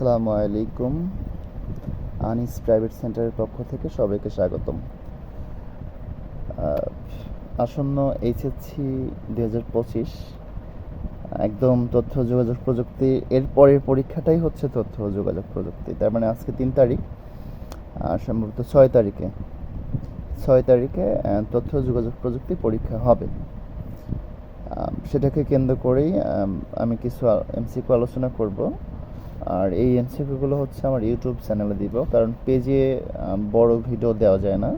আসসালামু আলাইকুম। আনিস প্রাইভেট সেন্টারের পক্ষ থেকে সবাইকে স্বাগতম। আসন্ন এইচএসসি দুই হাজার পঁচিশ, একদম তথ্য যোগাযোগ প্রযুক্তি, এর পরের পরীক্ষাটাই হচ্ছে তথ্য যোগাযোগ প্রযুক্তি। তার মানে আজকে তিন তারিখ সম্ভবত ছয় তারিখে ছয় তারিখে তথ্য যোগাযোগ প্রযুক্তি পরীক্ষা হবে। সেটাকে কেন্দ্র করেই আমি কিছু এমসিকিউ আলোচনা করব। আর এই এমসিকিউগুলো হচ্ছে আমার ইউটিউব চ্যানেলে দিব, কারণ পেজে বড় ভিডিও দেওয়া যায় না।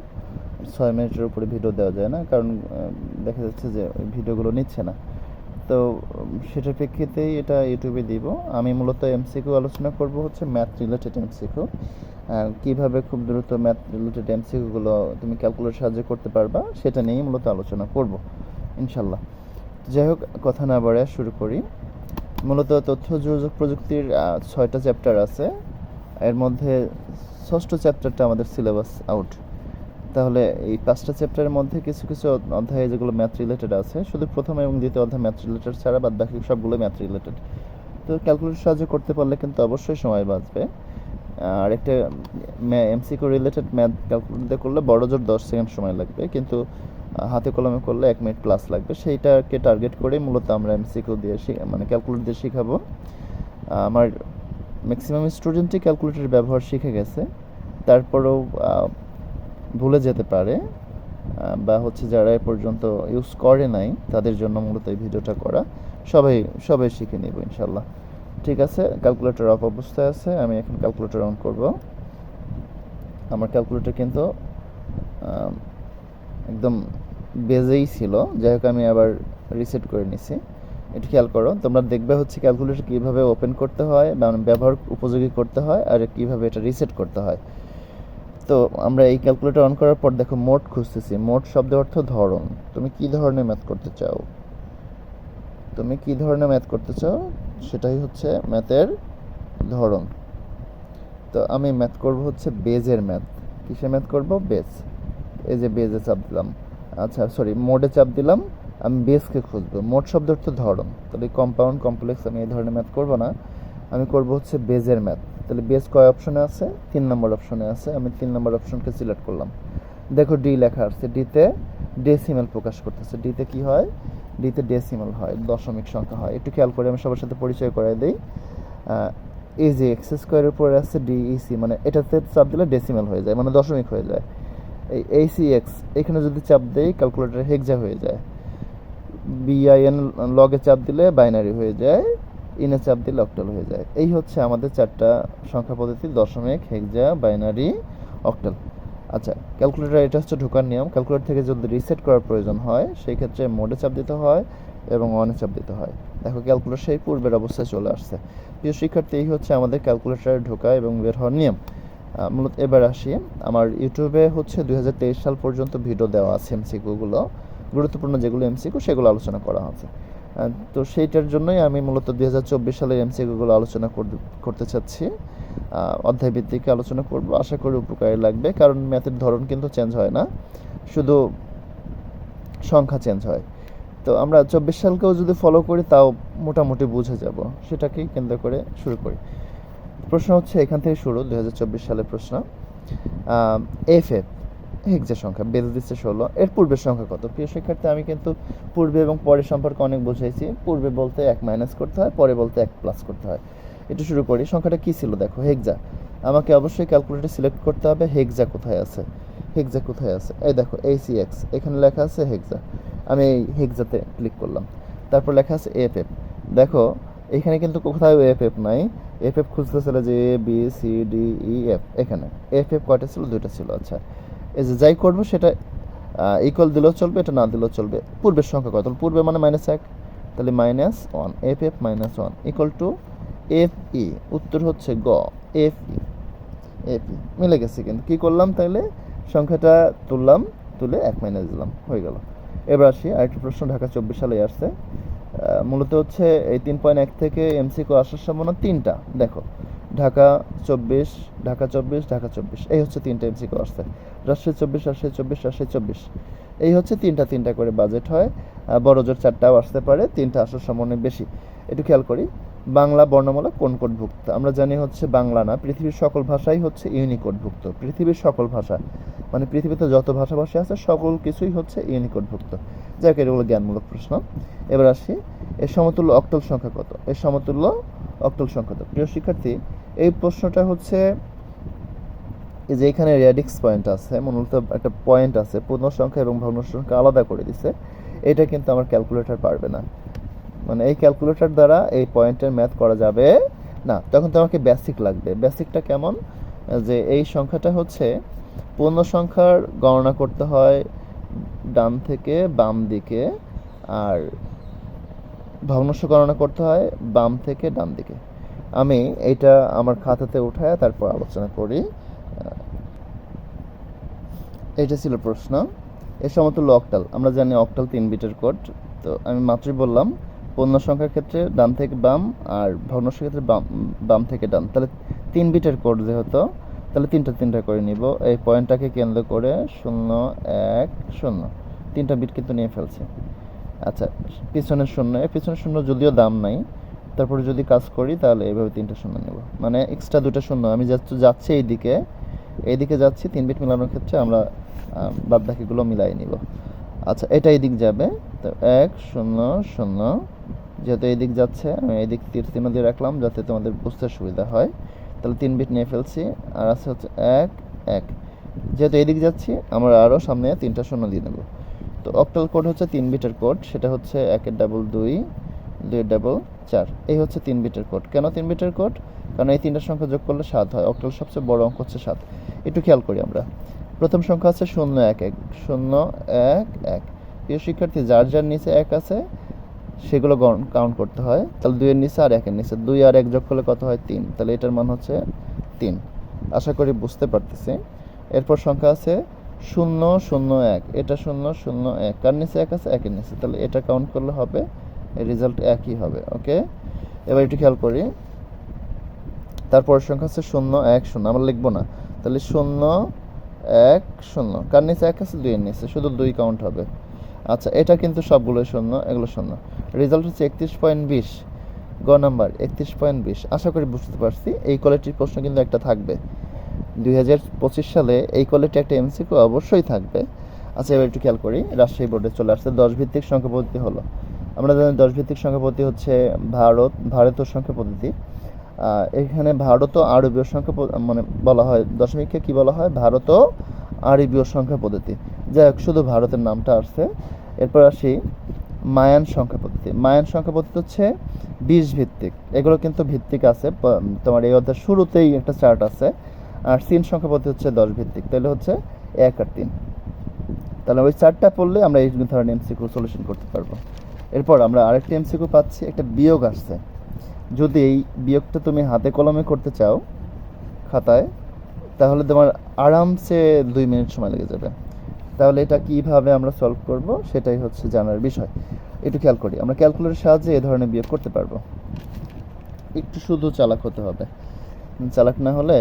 ছয় মিনিটের উপরে ভিডিও দেওয়া যায় না, কারণ দেখা যাচ্ছে যে ভিডিওগুলো নিচ্ছে না। তো সেটার প্রেক্ষিতেই এটা ইউটিউবে দিব। আমি মূলত এমসিকিউ আলোচনা করব হচ্ছে ম্যাথ রিলেটেড এমসিকিউ। কীভাবে খুব দ্রুত ম্যাথ রিলেটেড এমসিকিউগুলো তুমি ক্যালকুলেট সাহায্যে করতে পারবা, সেটা নিয়েই মূলত আলোচনা করব, ইনশাল্লাহ। যাই হোক, কথা না বাড়ায় শুরু করি। মূলত তথ্য যোগাযোগ প্রযুক্তির ছয়টা চ্যাপ্টার আছে। এর মধ্যে ষষ্ঠ চ্যাপ্টারটা আমাদের সিলেবাস আউট তাহলে এই পাঁচটা চ্যাপ্টারের মধ্যে কিছু কিছু অধ্যায় যেগুলো ম্যাথ রিলেটেড আছে, শুধু প্রথম এবং দ্বিতীয় অধ্যায় ম্যাথ রিলেটেড ছাড়া বাদ বাকি সবগুলো ম্যাথ রিলেটেড তো ক্যালকুলেটর সাহায্যে করতে পারলে কিন্তু অবশ্যই সময় বাঁচবে। আর একটা এমসিকিউ রিলেটেড ম্যাথ ক্যালকুলেট করলে বড় জোর দশ সেকেন্ড সময় লাগবে। কিন্তু হাতে কলমে করলে এক মিনিট প্লাস লাগবে। সেইটাকে টার্গেট করে মূলত আমরা এমসিকিউ দিয়ে মানে ক্যালকুলেট দিয়ে শেখাবো। আমার ম্যাক্সিমাম স্টুডেন্টই ক্যালকুলেটর ব্যবহার শিখে গেছে। তারপরেও ভুলে যেতে পারে বা হচ্ছে যারা এ পর্যন্ত ইউজ করে নাই, তাদের জন্য মূলত এই ভিডিওটা করা। সবাই সবাই শিখে নেব ইনশাল্লাহ ঠিক আছে? ক্যালকুলেটর অফ অবস্থায় আছে। আমি এখন ক্যালকুলেটর অন করব। আমার ক্যালকুলেটর কিন্তু একদম বেজেই ছিল। যাই হোক, আমি আবার রিসেট করে নিছি। একটু খেয়াল করো, তোমরা দেখবে হচ্ছে ক্যালকুলেটর কীভাবে ওপেন করতে হয় বা ব্যবহার উপযোগী করতে হয় আর কীভাবে এটা রিসেট করতে হয়। তো আমরা এই ক্যালকুলেটর অন করার পর দেখো, মোট খুঁজতেছি। মোট শব্দের অর্থ ধরন। তুমি কি ধরনের ম্যাথ করতে চাও? তুমি কি ধরনের ম্যাথ করতে চাও? সেটাই হচ্ছে ম্যাথের ধরন। তো আমি ম্যাথ করব হচ্ছে বেজের ম্যাথ কিসে ম্যাথ করব? বেজ এই যে বেজে চাপ দিলাম। আচ্ছা সরি মোডে চাপ দিলাম, আমি বেসকে খুঁজবো। মোট শব্দ অর্থ ধরন। তাহলে কম্পাউন্ড কমপ্লেক্স আমি এই ধরনের ম্যাথ করব না। আমি করব হচ্ছে বেজের ম্যাথ তাহলে বেজ কয় অপশনে আছে? তিন নম্বর অপশনে আছে। আমি তিন নম্বর অপশনকে সিলেক্ট করলাম। দেখো ডি লেখা আছে ডিতে ডেসিমেল প্রকাশ করতেছে। ডিতে কি হয়? ডিতে ডেসিমেল হয়, দশমিক সংখ্যা হয়। একটু খেয়াল করে আমি সবার সাথে পরিচয় করাই দিই। এই যে এক্স স্কোয়ারের উপরে আছে ডিইসি মানে এটাতে চাপ দিলে ডেসিমেল হয়ে যায় মানে দশমিক হয়ে যায়। এই এইসি এক্স এখানে যদি চাপ দেই ক্যালকুলেটর হেক্সা হয়ে যায়। বিআইএন লগে চাপ দিলে বাইনারি হয়ে যায় ইনে চাপ দিলে অক্টাল হয়ে যায়। এই হচ্ছে আমাদের চারটা সংখ্যা পদ্ধতি, দশমিক হেক্সা বাইনারি অক্টাল আচ্ছা ক্যালকুলেটার এটা হচ্ছে ঢোকার নিয়ম। ক্যালকুলেটর থেকে যদি রিসেট করার প্রয়োজন হয়, সেই ক্ষেত্রে মোডে চাপ দিতে হয় এবং অনে চাপ দিতে হয়। দেখো ক্যালকুলেটর সেই পূর্বের অবস্থায় চলে আসছে। প্রিয় শিক্ষার্থী, এই হচ্ছে আমাদের ক্যালকুলেটরে ঢোকা এবং বের হওয়ার নিয়ম। মূলত এবার আসি। আমার ইউটিউবে হচ্ছে দুই সাল পর্যন্ত ভিডিও দেওয়া আছে এমসিকিউগুলো, গুরুত্বপূর্ণ যেগুলো এমসিকিউ সেগুলো আলোচনা করা আছে তো সেইটার জন্যই আমি মূলত দুই হাজার চব্বিশ সালের এমসিকিউগুলো আলোচনা করতে- চাচ্ছি। অধ্যায় ভিত্তিক আলোচনা করব, আশা করি উপকারী লাগবে, কারণ ম্যাথের ধরন কিন্তু চেঞ্জ হয় না। শুধু সংখ্যা চেঞ্জ হয়। তো আমরা চব্বিশ সালকেও যদি ফলো করি, তাও মোটামুটি বুঝে যাব। সেটাকেই কেন্দ্র করে শুরু করি। প্রশ্ন হচ্ছে, এখান থেকে শুরু দু হাজার চব্বিশ সালের প্রশ্ন। এফ এফ হেক্সা সংখ্যা বেদ দিচ্ছে ষোলো। এর পূর্বের সংখ্যা কত? প্রিয় শিক্ষার্থী, আমি কিন্তু পূর্বে এবং পরের সম্পর্কে অনেক বুঝাইছি। পূর্বে বলতে এক মাইনাস করতে হয়, পরে বলতে এক প্লাস করতে হয়। এটা শুরু করি। সংখ্যাটা কী ছিল? দেখো, হেক্সা। আমাকে অবশ্যই ক্যালকুলেটর সিলেক্ট করতে হবে, হেক্সা কোথায় আছে? হেক্সা কোথায় আছে? এই দেখো এই সি এক্স এখানে লেখা আছে হেক্সা। আমি এই হেক্সাতে ক্লিক করলাম। তারপর লেখা আছে এফ এফ দেখো, এখানে কিন্তু কোথাও এফ এফ নাই। এফ এফ খুঁজতে ছিল যে A B C D E F এখানে। এফ এফ কয়টা ছিল? দুইটা ছিল আচ্ছা। এই যে যাই করব, সেটা ইকুয়াল দিলেও চলবে, এটা না দিলেও চলবে। পূর্বের সংখ্যা কত? পূর্বে মানে মাইনাস এক, তাহলে minus one F F minus one equal to F E উত্তর হচ্ছে গ এফ ই এফ ই মিলে গেছে কিন্তু। কী করলাম তাহলে? সংখ্যাটা তুললাম, তুলে এক মাইনাস দিলাম, হয়ে গেল। এবার আসি, আরেকটি প্রশ্ন, ঢাকা চব্বিশ সালে আসছে। মূলত হচ্ছে এই তিন পয়েন্ট এক থেকে এমসিকিউ আসার সম্ভাবনা তিনটা। দেখো, ঢাকা চব্বিশ ঢাকা চব্বিশ ঢাকা চব্বিশ। এই হচ্ছে তিনটা এমসিকিউ আসছে। রাজশাহী চব্বিশ রাজশাহী চব্বিশ রাজশাহী চব্বিশ। এই হচ্ছে তিনটা তিনটা করে বাজেট হয়। বড় জোর চারটাও আসতে পারে, তিনটা আসার সম্ভাবনা বেশি। একটু খেয়াল করি, বাংলা বর্ণমালা কোন কোডভুক্ত? আমরা জানি হচ্ছে বাংলা না, পৃথিবীর সকল ভাষাই হচ্ছে ইউনিকোডভুক্ত। পৃথিবীর সকল ভাষা মানে পৃথিবীতে যত ভাষাভাষী আছে, সকল কিছুই হচ্ছে ইউনিকোডভুক্ত। যাক এগুলো জ্ঞানমূলক প্রশ্ন। এবার আসি, এর সমতুল্য অক্টাল সংখ্যা কত? এর সমতুল্য অক্টাল সংখ্যা কত? প্রিয় শিক্ষার্থী, এই প্রশ্নটা হচ্ছে, এই যে এখানে রেডিক্স পয়েন্ট আছে, মূলত একটা পয়েন্ট আছে, পূর্ণ সংখ্যা এবং ভগ্ন সংখ্যা আলাদা করে দিছে। এটা কিন্তু আমার ক্যালকুলেটর পারবে না। মানে এই ক্যালকুলেটর দ্বারা এই পয়েন্টের ম্যাথ করা যাবে না। তখন তো আমাকে বেসিক লাগবে। বেসিকটা কেমন? যে এই সংখ্যাটা হচ্ছে, পূর্ণ সংখ্যার গণনা করতে হয় ডান থেকে বাম দিকে আর ভগ্নাংশ গণনা করতে হয় বাম থেকে ডান দিকে। আমি এটা আমার খাতাতে উঠায় তারপর আলোচনা করি। এটা ছিল প্রশ্ন। এর সমতুল্য অক্টাল। আমরা জানি অক্টাল তিন বিটের কোড। তো আমি মাত্রই বললাম পণ্য সংখ্যার ক্ষেত্রে ডান থেকে বাম আর ভগ্নাংশের ক্ষেত্রে বাম বাম থেকে ডান। তাহলে তিন বিটের কোড যেহেতু তাহলে তিনটা তিনটা করে নিব। এই পয়েন্টটাকে কেন্দ্র করে শূন্য, এক, শূন্য। তিনটা বিট কিন্তু নিয়ে ফেলছি। আচ্ছা পিছনের শূন্য, এই পিছনের শূন্য যদিও দাম নাই, তারপরে যদি কাজ করি তাহলে এইভাবে তিনটা শূন্য নেব। মানে এক্সট্রা দুটো শূন্য, আমি যাচ্ছি যাচ্ছি এইদিকে এইদিকে যাচ্ছি, তিন বিট মেলানোর ক্ষেত্রে আমরা বাদ বাকিগুলো মিলাই নিব। আচ্ছা এটা এদিক যাবে। তো এক, শূন্য শূন্য, যেহেতু এদিক যাচ্ছে, আমি এদিক তীর চিহ্ন দিয়ে রাখলাম যাতে তোমাদের বুঝতে সুবিধা হয়। তাহলে তিন বিট নিয়ে ফেলছি, আর আছে হচ্ছে এক এক। যেহেতু এদিক যাচ্ছি, আমরা আরও সামনে তিনটা শূন্য দিয়ে নেব তো অক্টাল কোড হচ্ছে তিন বিটের কোড সেটা হচ্ছে একের ডাবল দুই দুই ডাবল চার। এই হচ্ছে তিন বিটের কোড কেন তিন বিটের কোড কারণ এই তিনটা সংখ্যা যোগ করলে সাত হয়। অক্টাল সবচেয়ে বড় অঙ্ক হচ্ছে সাত। একটু খেয়াল করি আমরা। প্রথম সংখ্যা আছে শূন্য এক এক, শূন্য এক এক। প্রিয় শিক্ষার্থী, যার যার নিচে এক আছে সেগুলো কাউন্ট করতে হয়। তাহলে দুইয়ের নিচে আর একের নিচে। দুই আর এক যোগ করলে কত হয়? তিন। তাহলে এটার মান হচ্ছে তিন। আশা করি বুঝতে পারতেছি। এরপর সংখ্যা আছে শূন্য শূন্য, এক। এটা শূন্য শূন্য, এক। কার নিচে এক আছে? একের নিচে। তাহলে এটা কাউন্ট করলে হবে রেজাল্ট একই হবে ওকে এবার একটু খেয়াল করি। তারপর সংখ্যা আছে শূন্য, এক, শূন্য। আমরা লিখব না। তাহলে শূন্য, এক, শূন্য। কার নিচে এক আছে? দুইয়ের নিচে। শুধু দুই কাউন্ট হবে। আচ্ছা এটা কিন্তু সবগুলো শূন্য, এগুলো শূন্য। রেজাল্ট হচ্ছে একত্রিশ পয়েন্ট বিশ। গ নাম্বার, একত্রিশ পয়েন্ট বিশ। আশা করি বুঝতে পারছি, এই কোয়ালিটির প্রশ্ন কিন্তু একটা থাকবে। দুই হাজার পঁচিশ সালে এই কোয়ালিটি একটা এমসিকিউ অবশ্যই থাকবে। আচ্ছা এবার একটু খেয়াল করি, রাজশাহী বোর্ডে চলে আসছে দশ ভিত্তিক সংখ্যা পদ্ধতি হলো। আমরা জানি দশ ভিত্তিক সংখ্যা পদ্ধতি হচ্ছে ভারত, ভারতীয় সংখ্যা পদ্ধতি। এখানে ভারত আরবীয় সংখ্যা মানে বলা হয়, দশমিককে কি বলা হয়? ভারত আরবীয় সংখ্যা পদ্ধতি। যাই হোক, শুধু ভারতের নামটা আসছে। এরপর আসি মায়ান সংখ্যা পদ্ধতি। মায়ান সংখ্যা পদ্ধতি হচ্ছে বিশ ভিত্তিক। এগুলো কিন্তু ভিত্তিক আছে। তোমার এই অধ্যায় শুরুতেই একটা চার্ট আছে। আর সিন সংখ্যা পদ্ধতি হচ্ছে দশ ভিত্তিক। তাহলে হচ্ছে এক আর তিন। তাহলে ওই চারটা পড়লে আমরা এই ধরনের এমসিকিউ সলিউশন করতে পারব। এরপর আমরা আরেকটা এমসিকিউ পাচ্ছি। একটা বিয়োগ আসছে। যদি এই বিয়োগটা তুমি হাতে কলমে করতে চাও খাতায় তাহলে তোমার আরামসে দুই মিনিট সময় লেগে যাবে। তাহলে এটা কীভাবে আমরা সলভ করব সেটাই হচ্ছে জানার বিষয়। একটু খেয়াল করি, আমরা ক্যালকুলেটরের সাহায্যে এ ধরনের বিয়োগ করতে পারব। একটু শুধু চালাক হতে হবে। চালাক না হলে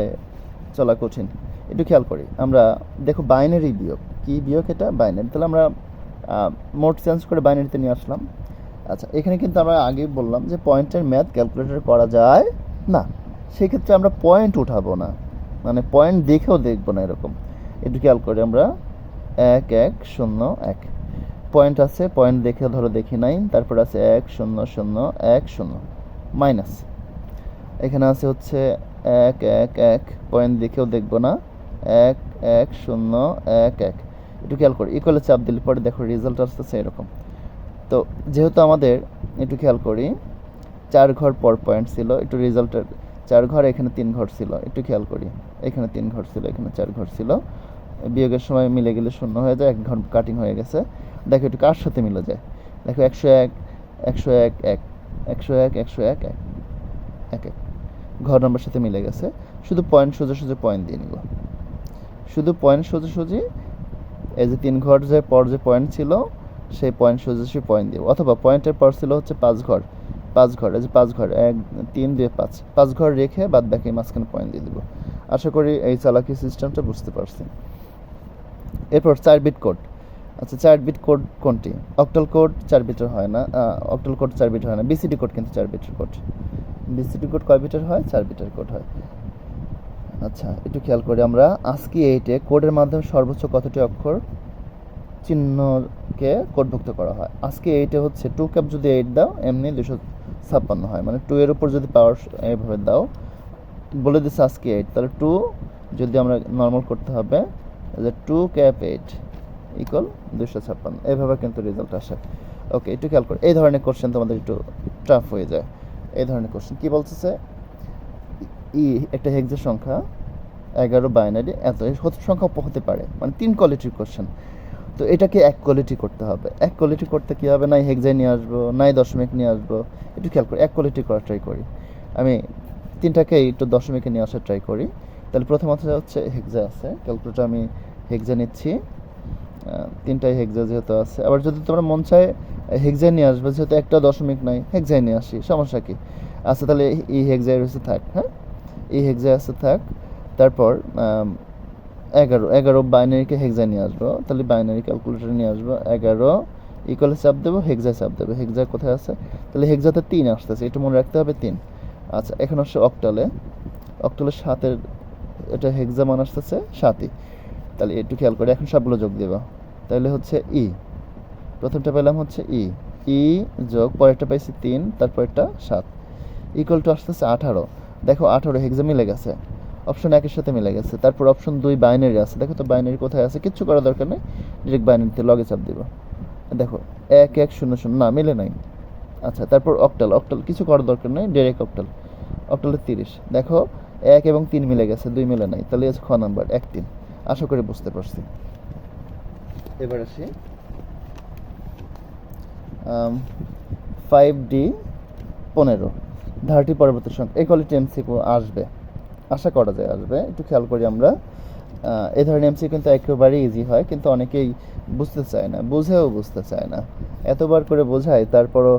চলা কঠিন। একটু খেয়াল করি, আমরা দেখো বাইনারি বিয়োগ। কি বিয়োগ এটা? বাইনারি তাহলে আমরা মোট চেঞ্জ করে বাইনারিতে নিয়ে আসলাম। আচ্ছা এখানে কিন্তু আমরা আগেই বললাম যে পয়েন্টের ম্যাথ ক্যালকুলেটর করা যায় না। সেক্ষেত্রে আমরা পয়েন্ট উঠাবো না। মানে পয়েন্ট দেখেও দেখব না এরকম। একটু খেয়াল করি আমরা। এক এক, শূন্য, এক। পয়েন্ট আছে পয়েন্ট দেখে ধরো দেখি নাই। তারপর আছে এক, শূন্য শূন্য, এক, শূন্য। মাইনাস এখানে আছে হচ্ছে এক এক এক। পয়েন্ট দেখেও দেখব না। এক এক, শূন্য, এক এক। একটু খেয়াল করি। ইকুয়ালে চাপ দিলে পরে দেখো রেজাল্ট আসতেছে এরকম। তো যেহেতু আমাদের, একটু খেয়াল করি, চার ঘর পর পয়েন্ট ছিল, একটু রেজাল্টের চার ঘর, এখানে তিন ঘর ছিল। একটু খেয়াল করি। এখানে তিন ঘর ছিল, এখানে চার ঘর ছিল। বিয়োগের সময় মিলে গেলে শূন্য হয়ে যায়, এক ঘর কাটিং হয়ে গেছে। দেখো একটু কার সাথে মিলে যায়। দেখো একশো এক একশো এক এক, একশো এক একশো এক এক এক এক। ঘর নম্বর সাথে মিলে গেছে। শুধু পয়েন্ট সোজা সোজা পয়েন্ট দিয়ে নিব। শুধু পয়েন্ট সোজাসুজি এই যে তিন ঘর যে পর যে পয়েন্ট ছিল, সেই পয়েন্ট সোজা সোজাসুজি পয়েন্ট দিব অথবা পয়েন্টের পর ছিল হচ্ছে পাঁচ ঘর। পাঁচ ঘর, এই যে পাঁচ ঘর, এক, তিন দুই পাঁচ। পাঁচ ঘর রেখে বাদ বাকি মাঝখানে পয়েন্ট দিয়ে দেবো। আশা করি এই চালাকি সিস্টেমটা বুঝতে পারছি। এরপর চার বিট কোড আচ্ছা চার বিট কোড কোনটি? অক্টাল কোড চার বিটের হয় না অক্টাল কোড চার বিট হয় না। বিসিডি কোড কিন্তু চার বিটের কোড বিসিটি কোড কয় বিটার হয়? চার বিটার কোড হয়। আচ্ছা একটু খেয়াল করি আমরা। আজকে এইটে কোডের মাধ্যমে সর্বোচ্চ কতটি অক্ষর চিহ্নকে কোডভুক্ত করা হয়? আজকে এইটে হচ্ছে টু ক্যাপ যদি এইট দাও, এমনি দুশো ছাপ্পান্ন হয়। মানে টু এর উপর যদি পাওয়ার এইভাবে দাও, বলে দিচ্ছে আজকে এইট তাহলে টু যদি আমরা নর্মাল করতে হবে যে টু ক্যাপ এইট ইকুয়াল দুশো ছাপ্পান্ন। এভাবে কিন্তু রেজাল্ট আসে। ওকে একটু খেয়াল করো, এই ধরনের কোশ্চেন তোমাদের একটু টাফ হয়ে যায়। এই ধরনের কোশ্চেন কী বলতেছে? ই, একটা হেক্সের সংখ্যা, এগারো বাইনারি এত সংখ্যা হতে পারে। মানে তিন কোয়ালিটির কোশ্চেন তো এটাকে এক কোয়ালিটি করতে হবে। এক কোয়ালিটি করতে কী হবে? নাই হেক্সাই নিয়ে আসব, নাই দশমিক নিয়ে আসব, একটু খেয়াল করি, এক কোয়ালিটি করার ট্রাই করি। আমি তিনটাকেই একটু দশমিকে নিয়ে আসার ট্রাই করি। তাহলে প্রথমত হচ্ছে হেক্সা আছে ক্যালকুলেটার আমি হেক্সা নিচ্ছি। তিনটাই হেক্সা যেহেতু আছে। আবার যদি তোমরা মন চায় হেক্সাই নিয়ে আসবে, যেহেতু একটা দশমিক নাই হেক্সাই নিয়ে আসি, সমস্যা কি? আচ্ছা তাহলে এই হেক্সাই রয়েছে থাক হ্যাঁ? এই হেক্সাই আছে থাক, তারপর এগারো এগারো বাইনারিকে হেক্সা নিয়ে আসব, তাহলে বাইনারি ক্যালকুলেটর নিয়ে আসব, এগারো ইকুয়ালে চাপ দেবো হেক্সা চাপ দেবো হেক্সা কোথায় আছে? তাহলে হেক্সাতে তিন আসতেছে, এটা মনে রাখতে হবে তিন। আচ্ছা এখন আসছে অক্টালে অক্টালে সাতের, এটা হেক্সা মান আসতেছে সাতই। তাহলে একটু খেয়াল করে, এখন সবগুলো যোগ দেবো। তাহলে হচ্ছে ই প্রথমটা পেলাম হচ্ছে ই ই যোগ, পরেরটা পাইছি তিন, তারপরেরটা সাত। ইকুয়াল টু আসতেছে আঠারো। দেখো আঠারো হেক্সা মিলে গেছে। অপশন একের সাথে মিলে গেছে। তারপর অপশন দুই বাইনারি আছে। দেখো তো বাইনারি কোথায় আছে? কিচ্ছু করার দরকার নেই। ডিরেক্ট বাইনারিতে লগে চাপ দিব। দেখো, এক এক, শূন্য শূন্য, না, মিলে নাই। আচ্ছা তারপর অক্টাল অক্টাল কিছু করার দরকার নেই। ডিরেক্ট অক্টাল অক্টালে তিরিশ। দেখো, এক এবং তিন মিলে গেছে, দুই মিলে নাই। তাহলে আছে খ নাম্বার এক, তিন। আশা করি বুঝতে পারছি। এবার আসি। ফাইভ ডি পনেরো। ধারটি পরবর্তী সংখ্যা। এই কোয়ালিটি এমসিকিউ আসবে। আশা করা যায় আসবে। একটু খেয়াল করি আমরা। এই ধরনের এমসি কিন্তু একেবারেই ইজি হয়, কিন্তু অনেকেই বুঝতে চায় না, বুঝেও বুঝতে চায় না। এতবার করে বোঝায়, তারপরও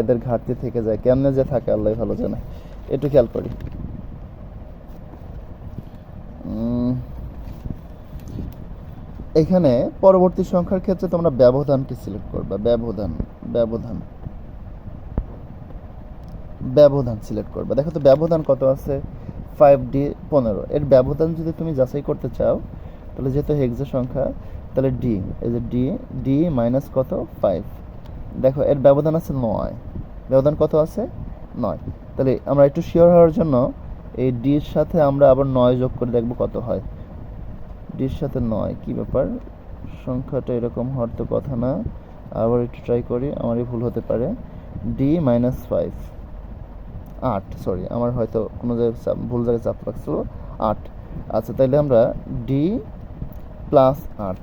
এদের ঘাটতি থেকে যায়। কেমনে যে থাকে, আল্লাহ ভালো জানে। একটু খেয়াল করি। এখানে পরবর্তী সংখ্যার ক্ষেত্রে তোমরা ব্যবধানকে সিলেক্ট করবা। ব্যবধান ব্যবধান। ব্যবধান সিলেক্ট করবে। দেখো তো, ব্যবধান কত আছে? ফাইভ ডি পনেরো। এর ব্যবধান যদি তুমি যাচাই করতে চাও, তাহলে যেহেতু হেক্সা সংখ্যা, তাহলে ডি এই যে ডি ডি মাইনাস কত? ফাইভ দেখো, এর ব্যবধান আছে নয়। ব্যবধান কত আছে? নয়। তাহলে আমরা একটু শিওর হওয়ার জন্য এই ডির সাথে আমরা আবার নয় যোগ করে দেখব কত হয়। ডির সাথে নয়, কি ব্যাপার? সংখ্যাটা এরকম হওয়ার তো কথা না। আবার একটু ট্রাই করি, আমারই ভুল হতে পারে। ডি মাইনাস ফাইভ আট সরি আমার হয়তো কোনো জায়গায় ভুল জায়গায় চাপ লাগছিল, আট। আচ্ছা তাহলে আমরা ডি প্লাস আট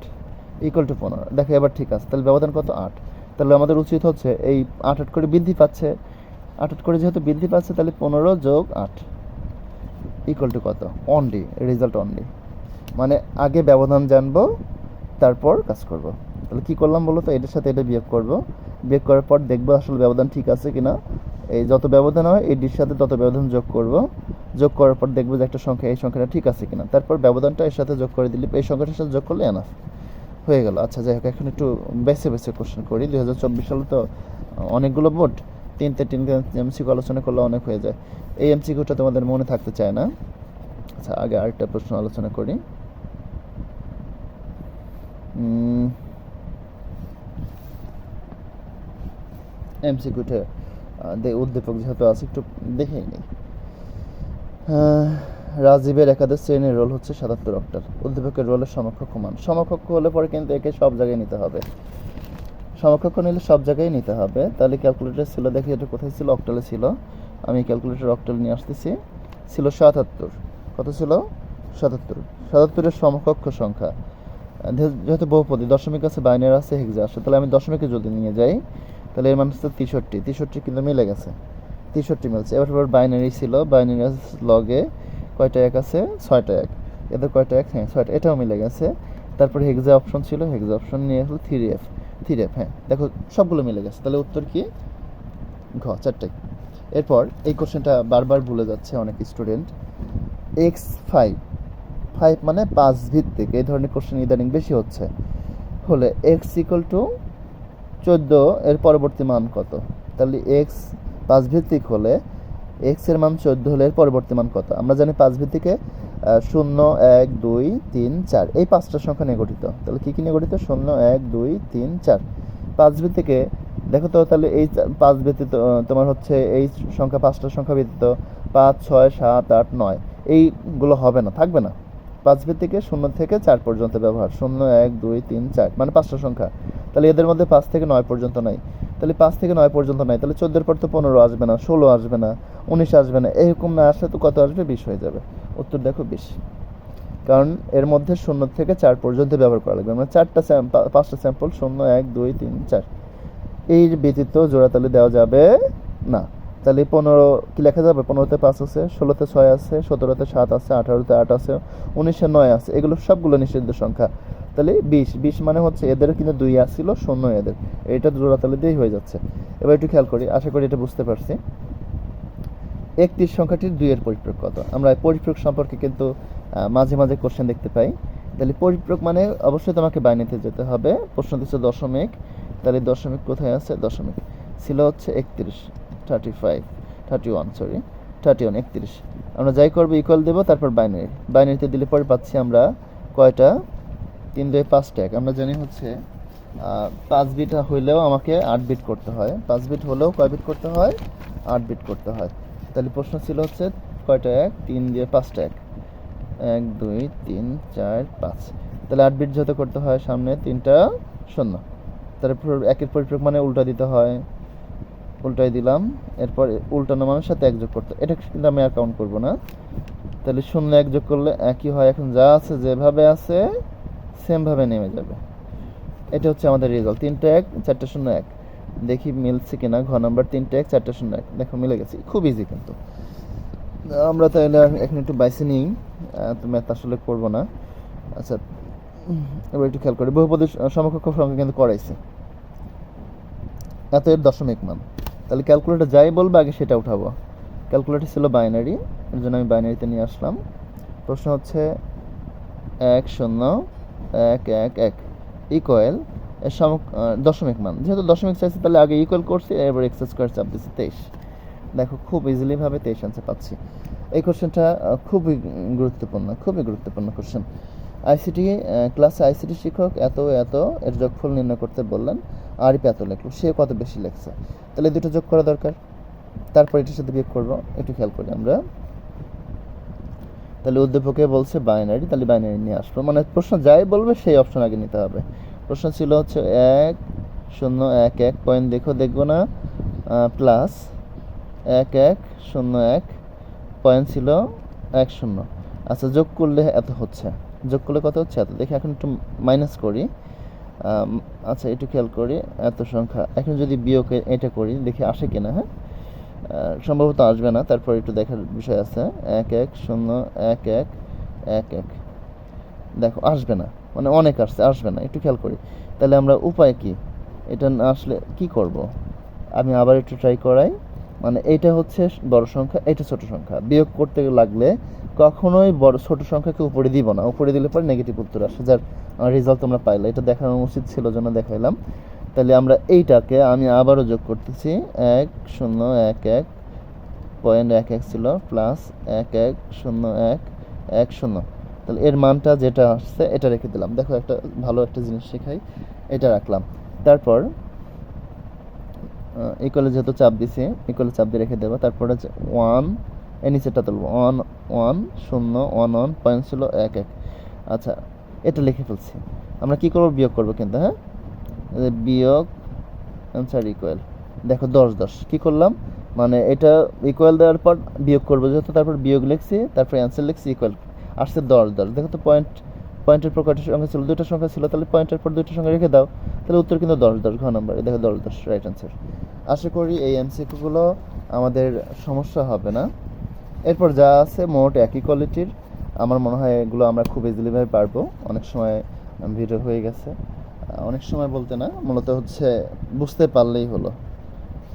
ইকুয়াল টু পনেরো। দেখো, এবার ঠিক আছে তাহলে ব্যবধান কত? আট। তাহলে আমাদের উচিত হচ্ছে এই আট আট করে বৃদ্ধি পাচ্ছে। আট আট করে যেহেতু বৃদ্ধি পাচ্ছে তাহলে পনেরো যোগ আট ইকুয়াল টু কত? অনলি রেজাল্ট অনলি মানে আগে ব্যবধান জানব, তারপর কাজ করব। তাহলে কী করলাম বলো তো এটার সাথে এটা বিয়োগ করব। বিয়োগ করার পর দেখব আসলে ব্যবধান ঠিক আছে কিনা। এই যত ব্যবধান হয়, এই ডির সাথে তত ব্যবধান যোগ করব। যোগ করার পর দেখব যে একটা সংখ্যা, এই সংখ্যাটা ঠিক আছে কিনা। তারপর ব্যবধানটা এর সাথে যোগ করে দিলে, এই সংখ্যাটার সাথে যোগ করলে এনাফ হয়ে গেল। আচ্ছা যাই হোক, এখন একটু বেছে বেছে কোশ্চেন করি। দুই হাজার চব্বিশ সালে তো অনেকগুলো বোর্ড, তিনটে তিনটে এমসিকিউ আলোচনা করলে অনেক হয়ে যায়। এই এমসিকিউটা তোমাদের মনে থাকতে চায় না? আচ্ছা আগে আরেকটা প্রশ্ন আলোচনা করি। এমসিকিউটা উদ্দীপক যেহেতু আছে, একটু দেখেই নেই। রাজীবের একাদশ শ্রেণির রোল হচ্ছে সাতাত্তর অক্টাল উদ্দীপকের রোলের সমকক্ষ মান। সমকক্ষ হলে পরে কিন্তু একে সব জায়গায় নিতে হবে। সমকক্ষ নিলে সব জায়গায় নিতে হবে। তাহলে ক্যালকুলেটর ছিল, দেখি এটা কোথায় ছিল? অক্টালে ছিল। আমি ক্যালকুলেটর অক্টাল নিয়ে আসতেছি। ছিল সাতাত্তর। কত ছিল? সাতাত্তর। সাতাত্তরের সমকক্ষ সংখ্যা। যেহেতু- যেহেতু বহুপদী, দশমিক আছে, বাইনের আছে, হেক্সা আছে। তাহলে আমি দশমিকে যদি নিয়ে যাই তাহলে এর মান হচ্ছে তেষট্টি। তেষট্টি কিন্তু মিলে গেছে। তেষট্টি মিলছে। এবার এবার বাইনারি ছিল। বাইনারি লগে কয়টা এক আছে? ছয়টা এক। এদের কয়টা এক? হ্যাঁ ছয়টা। এটাও মিলে গেছে। তারপর হেক্সা অপশন ছিল। হেক্সা অপশন নিয়ে আসলো থ্রি এফ থ্রি এফ হ্যাঁ। দেখো, সবগুলো মিলে গেছে। তাহলে উত্তর কি? ঘ চারটাই এরপর এই কোশ্চেনটা বারবার ভুলে যাচ্ছে অনেক স্টুডেন্ট এক্স ফাইভ ফাইভ মানে পাঁচ ভিত্তিক। এই ধরনের কোশ্চেন ইদানিং বেশি হচ্ছে। হলে এক্স ইকুয়াল টু চোদ্দ এর পরবর্তী মান কত? তাহলে এক্স পাঁচ ভিত্তিক হলে এক্সের মান চোদ্দ হলে এর পরবর্তী মান কত? আমরা জানি পাঁচ ভিত্তিকে শূন্য, এক, দুই, তিন, চার। এই পাঁচটা সংখ্যা নিয়ে গঠিত। তাহলে কী কী নিয়ে গঠিত? শূন্য, এক, দুই, তিন, চার। পাঁচ ভিত্তিকে দেখো তো, তাহলে এই পাঁচ ব্যতীত তোমার হচ্ছে এই সংখ্যা, পাঁচটা সংখ্যা ব্যতীত পাঁচ, ছয়, সাত, আট, নয়। এইগুলো হবে না, থাকবে না। পাঁচ ভিত্তিকে শূন্য থেকে চার পর্যন্ত ব্যবহার। শূন্য, এক, দুই, তিন, চার। মানে পাঁচটা সংখ্যা। তাহলে এদের মধ্যে পাঁচ থেকে নয় পর্যন্ত নাই। তাহলে পাঁচ থেকে নয় পর্যন্ত নাই, তাহলে চোদ্দোর পর তো পনেরো আসবে না, ষোলো আসবে না, উনিশ আসবে না, এরকম না আসলে তো কত আসবে? বিশ হয়ে যাবে। উত্তর দেখো বিশ। কারণ এর মধ্যে শূন্য থেকে চার পর্যন্ত ব্যবহার করা লাগবে। মানে চারটা পাঁচটা স্যাম্পল, শূন্য, এক, দুই, তিন, চার। এই ব্যতীত জোড়াতালি দেওয়া যাবে না। তাহলে পনেরো, কি লেখা যাবে? পনেরোতে পাঁচ আছে, ষোলোতে ছয় আছে, সতেরোতে সাত আছে, আঠারোতে আট আছে, উনিশে নয় আছে, এগুলো সবগুলো নিষিদ্ধ সংখ্যা। তাহলে বিশ বিশ মানে হচ্ছে এদের কিন্তু দুই আসছিল শূন্য এদের। এটা জোড়াতালি দিয়েই হয়ে যাচ্ছে। এবার একটু খেয়াল করি, আশা করি এটা বুঝতে পারছি। একত্রিশ সংখ্যাটির দুইয়ের পরিপ্রয়োগ কত? আমরা এই পরিপ্রয়োগ সম্পর্কে কিন্তু মাঝে মাঝে কোশ্চেন দেখতে পাই। তাহলে পরিপ্রয়োগ মানে অবশ্যই তোমাকে বাইনারিতে যেতে হবে। প্রশ্ন দিচ্ছে দশমিক। তাহলে দশমিক কোথায় আছে? দশমিক। ছিল হচ্ছে একত্রিশ thirty five thirty one sorry thirty one একত্রিশ। আমরা যাই করব ইকুয়াল দেবো, তারপর বাইনারি বাইনারিতে দিলে পরে পাচ্ছি আমরা কয়টা? তিন দুই পাঁচ এক আমরা জানি হচ্ছে পাঁচ বিট হইলেও আমাকে আট বিট করতে হয়। পাঁচ বিট হলেও কয় বিট করতে হয়? আট বিট করতে হয়। তাহলে প্রশ্ন ছিল হচ্ছে, কয়টা এক? তিন দিয়ে পাঁচটা এক এক, দুই, তিন, চার, পাঁচ। তাহলে আট বিট যেহেতু করতে হয় সামনে তিনটা শূন্য। তারপর একের পরিপ্রেক মানে উল্টা দিতে হয়। উল্টাই দিলাম। এরপর উল্টানো মানুষের সাথে এক যোগ করতে এটা কিন্তু আমি আর কাউন্ট করব না। তাহলে শূন্য এক যোগ করলে একই হয়। এখন যা আছে যেভাবে আছে সেমভাবে নেমে যাবে। এটা হচ্ছে আমাদের রেজাল্ট তিনটে এক, চারটে শূন্য এক। দেখি মিলছে কিনা। ঘ নাম্বার তিনটে এক, চারটে শূন্য এক। দেখো, মিলে গেছে। খুব ইজি কিন্তু। আমরা তাহলে এখন একটু বাইসে নিই। তো ম্যাথ আসলে করব না। আচ্ছা এবার একটু খেয়াল করি। বহুপদী সমকক্ষ সংখ্যা কিন্তু করাইছে। এত এর দশমিক মান। তাহলে ক্যালকুলেটর যাই বলবে, আগে সেটা উঠাবো। ক্যালকুলেটর ছিল বাইনারি এর জন্য আমি বাইনারিতে নিয়ে আসলাম। প্রশ্ন হচ্ছে এক শূন্য এক এক এক ইকুয়াল সম দশমিক মান। যেহেতু দশমিক চাইছি, তাহলে আগে ইকুয়াল করছি এবার এক্স স্কোয়ার চাপ দিচ্ছি তেইশ। দেখো, খুব ইজিলিভাবে তেইশ আনসার পাচ্ছি। এই কোশ্চেনটা খুবই গুরুত্বপূর্ণ খুবই গুরুত্বপূর্ণ কোশ্চেন আইসিটি ক্লাসে আইসিটি শিক্ষক এত এত, এর যোগফল নির্ণয় করতে বললেন আরিফ এত লিখলো, সে কত বেশি লেখছে? তাহলে দুটো যোগ করা দরকার। তারপর এটার সাথে বিয়োগ করব, একটু খেয়াল করি আমরা। তাহলে উদ্দীপকে বলছে বাইনারি তাহলে বাইনারি নিয়ে আসব মানে প্রশ্ন যাই বলবে, সেই অপশন আগে নিতে হবে। প্রশ্ন ছিল হচ্ছে এক, শূন্য, এক এক। পয়েন্ট দেখো, দেখব না। প্লাস এক এক, শূন্য, এক। পয়েন্ট ছিল এক, শূন্য। আচ্ছা যোগ করলে এত হচ্ছে। যোগ করলে কত হচ্ছে? এত। দেখি, এখন একটু মাইনাস করি। আচ্ছা একটু খেয়াল করি। এত সংখ্যা। এখন যদি বিয়োগ এটা করি, দেখি আসে কিনা হ্যাঁ? সম্ভবত আসবে না, তারপর একটু দেখার বিষয় আছে। এক এক শূন্য, এক এক এক এক। দেখো, আসবে না মানে অনেক আসছে, আসবে না, একটু খেয়াল করি। তাহলে আমরা উপায় কি? এটা না আসলে কি করব? আমি আবার একটু ট্রাই করাই। মানে এটা হচ্ছে বড় সংখ্যা, এটা ছোট সংখ্যা। বিয়োগ করতে লাগলে কখনোই বড়, ছোট সংখ্যাকে উপরে দিব না। উপরে দিলে পরে নেগেটিভ উত্তর আসে। যার রেজাল্ট তোমরা পাইলে। এটা দেখানো উচিত ছিল, জন্য দেখাইলাম। তাহলে আমরা এইটাকে আমি আবারও যোগ করতেছি। এক, শূন্য, এক এক। পয়েন্ট এক এক ছিল প্লাস এক এক, শূন্য, এক এক, শূন্য। তাহলে এর মানটা যেটা আসছে, এটা রেখে দিলাম। দেখো একটা ভালো একটা জিনিস শেখাই। এটা রাখলাম। তারপর ইকুয়ালে যেহেতু চাপ দিছি ইকুয়ালে চাপ দিয়ে রেখে দেবো। তারপরে ওয়ানের নিচেটা তুলবো। ওয়ান ওয়ান শূন্য ওয়ান ওয়ান পয়েন্ট ছিল এক এক। আচ্ছা এটা লিখে ফেলছি। আমরা কি করব? বিয়োগ করব কিন্তু হ্যাঁ? বিয়োগ অ্যান্সার ইকুয়াল দেখো, দশ দশ। কি করলাম? মানে এটা ইকুয়াল দেওয়ার পর বিয়োগ করব, যেহেতু তারপর বিয়োগ লিখছি, তারপর অ্যান্সার লিখছি ইকুয়াল আসছে দশ দশ। দেখো তো পয়েন্ট পয়েন্টের পর কয়টা সংখ্যা ছিল দুটো সংখ্যা ছিল, তাহলে পয়েন্টের পর দুটো সংখ্যা রেখে দাও। তাহলে উত্তর কিন্তু দশ দশ, ঘ নম্বর দেখো, দশ দশ রাইট অ্যান্সার আশা করি এই এমসিকিউগুলো আমাদের সমস্যা হবে না। এরপর যা আছে, মোট একই কোয়ালিটির আমার মনে হয় এগুলো আমরা খুব ইজিলিভাবে পারব। অনেক সময় ভিডিও হয়ে গেছে। অনেক সময় বলতে না, মূলত হচ্ছে বুঝতে পারলেই হলো।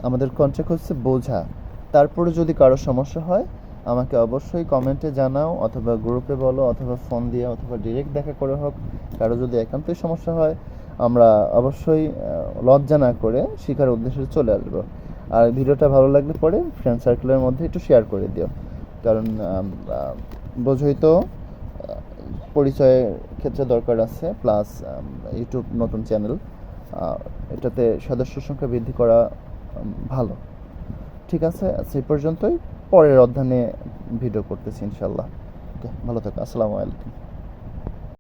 আমাদের কন্ট্যাক্ট হচ্ছে বোঝা। তারপরে যদি কারও সমস্যা হয়, আমাকে অবশ্যই কমেন্টে জানাও, অথবা গ্রুপে বলো, অথবা ফোন দিয়ে, অথবা ডিরেক্ট দেখা করে হোক। কারও যদি একান্তই সমস্যা হয়, আমরা অবশ্যই লজ্জা না করে শিখার উদ্দেশ্যে চলে আসব। আর ভিডিওটা ভালো লাগলে পরে ফ্রেন্ড সার্কেলের মধ্যে একটু শেয়ার করে দিও। কারণ বোঝোই তো পরিচয়ের ক্ষেত্রে দরকার আছে প্লাস ইউটিউব নতুন চ্যানেল এটাতে সদস্য সংখ্যা বৃদ্ধি করা ভালো। ঠিক আছে, সেই পর্যন্তই। পরের অধ্যায়নে ভিডিও করতেছি ইনশাল্লাহ ওকে, ভালো থাকো, আসসালামু আলাইকুম।